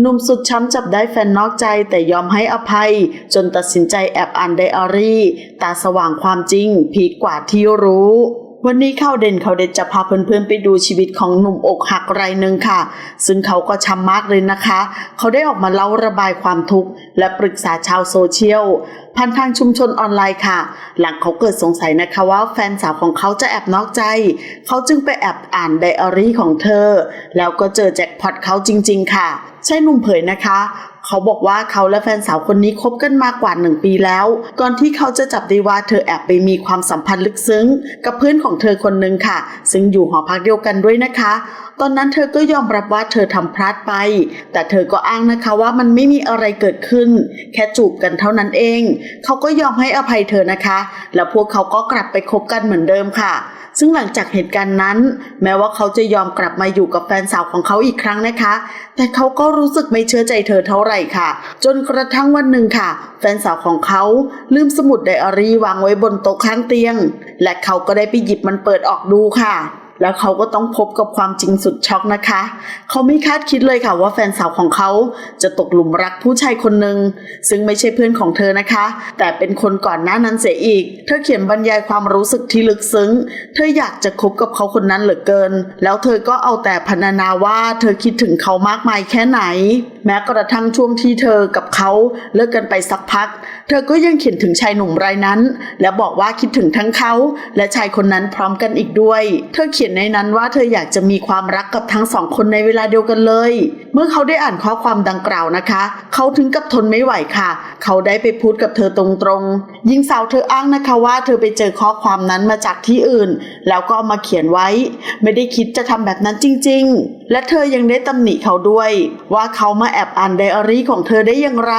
หนุ่มสุดช้ำจับได้แฟนนอกใจแต่ยอมให้อภัย จนตัดสินใจแอบอ่านไดอารี่ ตาสว่างความจริง พีกกว่าที่รู้วันนี้ข่าวเด่นข่าวเด็ดจะพาเพื่อนๆไปดูชีวิตของหนุ่มอกหักรายหนึ่งค่ะ ซึ่งเขาก็ช้ำมากเลยนะคะ เขาได้ออกมาเล่าระบายความทุกข์และปรึกษาชาวโซเชียล ผ่านทางชุมชนออนไลน์ค่ะ หลังเขาเกิดสงสัยนะคะว่าแฟนสาวของเขาจะแอบนอกใจ เขาจึงไปแอบอ่านไดอารี่ของเธอ แล้วก็เจอแจ็คพอตเขาจริง ๆ ค่ะใช่หนุ่มเผยนะคะ เขาบอกว่าเขาและแฟนสาวคนนี้คบกันมากว่าหนึ่งปีแล้ว ก่อนที่เขาจะจับได้ว่าเธอแอบไปมีความสัมพันธ์ลึกซึ้ง กับเพื่อนของเธอคนหนึ่งค่ะ ซึ่งอยู่หอพักเดียวกันด้วยนะคะ ตอนนั้นเธอก็ยอมรับว่าเธอทำพลาดไป แต่เธอก็อ้างนะคะว่ามันไม่มีอะไรเกิดขึ้น แค่จูบกันเท่านั้นเอง เขาก็ยอมให้อภัยเธอนะคะ แล้วพวกเขาก็กลับไปคบกันเหมือนเดิมค่ะซึ่งหลังจากเหตุการณ์นั้น แม้ว่าเขาจะยอมกลับมาอยู่กับแฟนสาวของเขาอีกครั้งนะคะ แต่เขาก็รู้สึกไม่เชื่อใจเธอเท่าไหร่ค่ะ จนกระทั่งวันหนึ่งค่ะ แฟนสาวของเขาลืมสมุดไดอารี่วางไว้บนโต๊ะข้างเตียง และเขาก็ได้ไปหยิบมันเปิดออกดูค่ะ แล้วเขาก็ต้องพบกับความจริงสุดช็อกนะคะ เขาไม่คาดคิดเลยค่ะว่าแฟนสาวของเขาจะตกหลุมรักผู้ชายคนหนึ่งซึ่งไม่ใช่เพื่อนของเธอนะคะ แต่เป็นคนก่อนหน้านั้นเสียอีก เธอเขียนบรรยายความรู้สึกที่ลึกซึ้ง เธออยากจะคบกับเขาคนนั้นเหลือเกิน แล้วเธอก็เอาแต่พรรณนาว่าเธอคิดถึงเขามากมายแค่ไหน แม้กระทั่งช่วงที่เธอกับเขาเลิกกันไปสักพัก เธอก็ยังเขียนถึงชายหนุ่มรายนั้น และบอกว่าคิดถึงทั้งเขา และชายคนนั้นพร้อมกันอีกด้วย เธอเขียนในนั้นว่าเธออยากจะมีความรักกับทั้งสองคนในเวลาเดียวกันเลย เมื่อเขาได้อ่านข้อความดังกล่าวนะคะ เขาถึงกับทนไม่ไหวค่ะ เขาได้ไปพูดกับเธอตรงๆหญิงสาวเธออ้างนะคะว่าเธอไปเจอข้อความนั้นมาจากที่อื่น แล้วก็มาเขียนไว้ ไม่ได้คิดจะทำแบบนั้นจริง ๆ และเธอยังได้ตำหนิเขาด้วย ว่าเขามาแอบอ่านไดอารี่ของเธอได้อย่างไร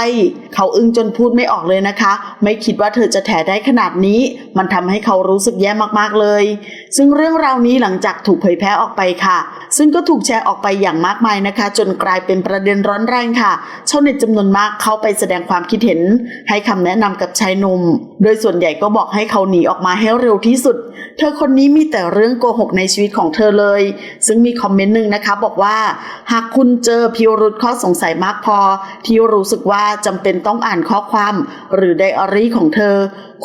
เขาอึ้งจนพูดไม่ออกเลยนะคะ ไม่คิดว่าเธอจะแถได้ขนาดนี้ มันทำให้เขารู้สึกแย่มากๆเลย ซึ่งเรื่องราวนี้หลังจากถูกเผยแพร่ออกไปค่ะ ซึ่งก็ถูกแชร์ออกไปอย่างมากมายนะคะ จนกลายเป็นประเด็นร้อนแรงค่ะชาวเน็ตจำนวนมากเข้าไปแสดงความคิดเห็น ให้คำแนะนำกับชายหนุ่ม โดยส่วนใหญ่ก็บอกให้เขาหนีออกมาให้เร็วที่สุด เธอคนนี้มีแต่เรื่องโกหกในชีวิตของเธอเลย ซึ่งมีคอมเมนต์หนึ่งนะคะ บอกว่า หากคุณเจอพิรุธข้อสงสัยมากพอที่รู้สึกว่าจำเป็นต้องอ่านข้อความหรือไดอารี่ของเธอ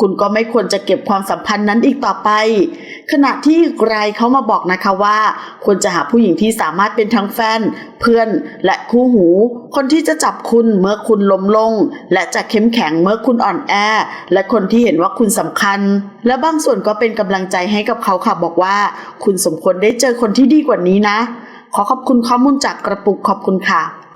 คุณก็ไม่ควรจะเก็บความสัมพันธ์นั้นอีกต่อไป ขณะที่อีกรเขามาบอกนะคะว่า ควรจะหาผู้หญิงที่สามารถเป็นทั้งแฟน เพื่อนและคู่หู คนที่จะจับคุณเมื่อคุณล้มลง และจะเข้มแข็งเมื่อคุณอ่อนแอ และคนที่เห็นว่าคุณสำคัญ และบางส่วนก็เป็นกำลังใจให้กับเขาค่ะบอกว่า คุณสมควรได้เจอคนที่ดีกว่านี้นะ ขอขอบคุณข้อมูลจากกระปุกขอบคุณค่ะ